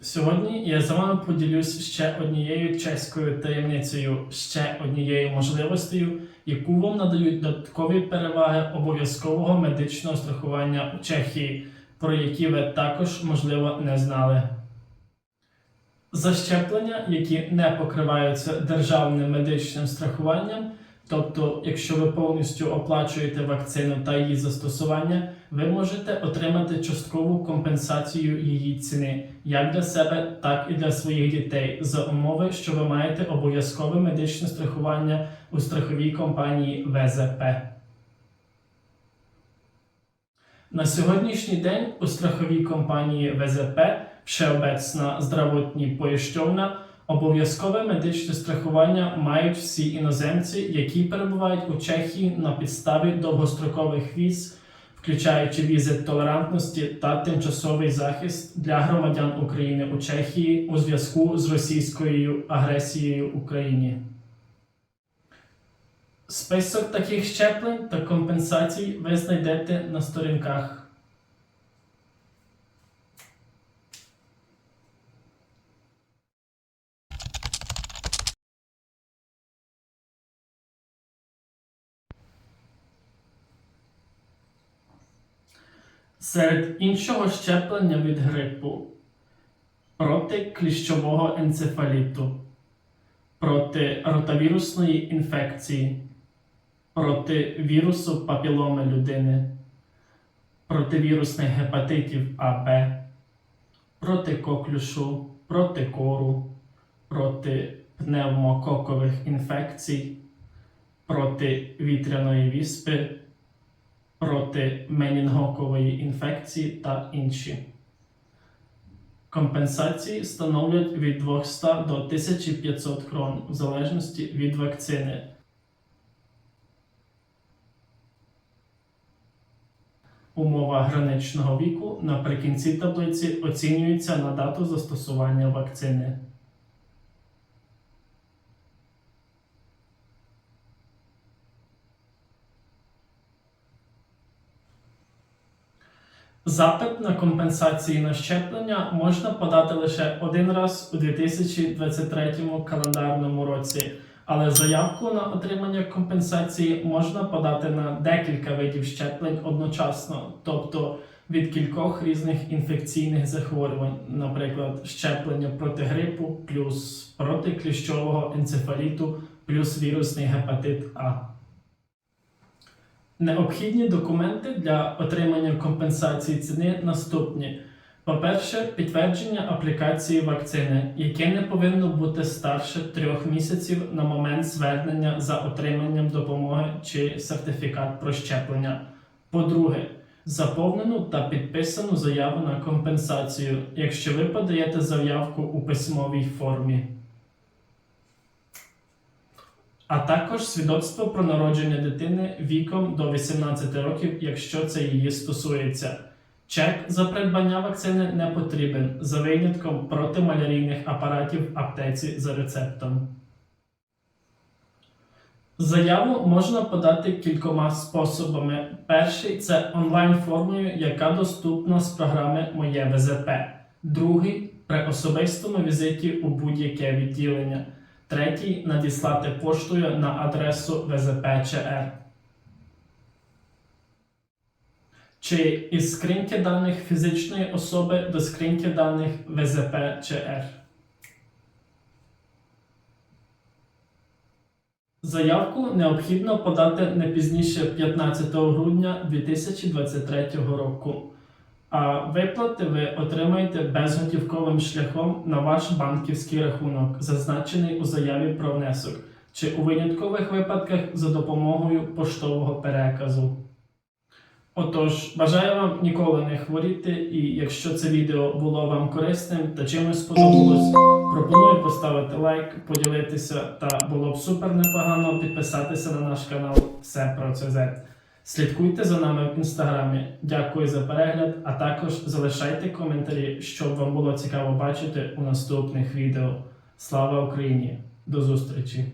Сьогодні я з вами поділюсь ще однією чеською таємницею, ще однією можливостю, яку вам надають додаткові переваги обов'язкового медичного страхування у Чехії, про які ви також, можливо, не знали. Защеплення, які не покриваються державним медичним страхуванням, тобто, якщо ви повністю оплачуєте вакцину та її застосування, ви можете отримати часткову компенсацію її ціни як для себе, так і для своїх дітей за умови, що ви маєте обов'язкове медичне страхування у страховій компанії ВЗП. Na sьогоднішній день у страховій компанії ВЗП Всеобecna Zdravotní поїщовна обов'язкове медичне страхування мають всі іноземці, які перебувають у Чехії на підставі довгострокових віз, включаючи візи толерантності та тимчасовий захист для громадян України у Чехії у зв'язку з російською агресією в Україні. Список таких щеплень та компенсацій ви знайдете на сторінках. Серед іншого щеплення від грипу проти кліщового енцефаліту, проти ротавірусної інфекції, проти вірусу папіломи людини, проти вірусних гепатитів А, Б, проти коклюшу, проти кору, проти пневмококових інфекцій, проти вітряної віспи, проти менінгокової інфекції та інші. Компенсації становлять від 200 до 1500 крон в залежності від вакцини. Умова граничного віку наприкінці таблиці оцінюється на дату застосування вакцини. Запит на компенсації на щеплення можна подати лише один раз у 2023 календарному році, але заявку на отримання компенсації можна подати на декілька видів щеплень одночасно, тобто від кількох різних інфекційних захворювань, наприклад, щеплення проти грипу, плюс проти кліщового енцефаліту, плюс вірусний гепатит А. Необхідні документи для отримання компенсації ціни наступні. По-перше, підтвердження аплікації вакцини, яке не повинно бути старше трьох місяців на момент звернення за отриманням допомоги чи сертифікат про щеплення. По-друге, заповнену та підписану заяву на компенсацію, якщо ви подаєте заявку у письмовій формі а також свідоцтво про народження дитини віком до 18 років, якщо це її стосується. Чек за придбання вакцини не потрібен за винятком протималярійних апаратів в аптеці за рецептом. Заяву можна подати кількома способами. Перший це онлайн-формою, яка доступна з програми Моє ВЗП. Другий при особистому візиті у будь-яке відділення. Третій надіслати поштою на адресу ВЗП-ЧР. Чи із скриньки даних фізичної особи до скриньки даних ВЗП-ЧР. Заявку необхідно подати не пізніше 15 грудня 2023 року. А виплати ви отримаєте безготівковим шляхом на ваш банківський рахунок, зазначений у заяві про внесок, чи у виняткових випадках за допомогою поштового переказу. Отож, бажаю вам ніколи не хворіти, і якщо це відео було вам корисним та чимось сподобалось, пропоную поставити лайк, поділитися та було б супер непогано підписатися на наш канал Все про ЦЗ. Слідкуйте за нами в інстаграмі. Дякую за перегляд, а також залишайте коментарі, щоб вам було цікаво бачити у наступних відео. Слава Україні! До зустрічі!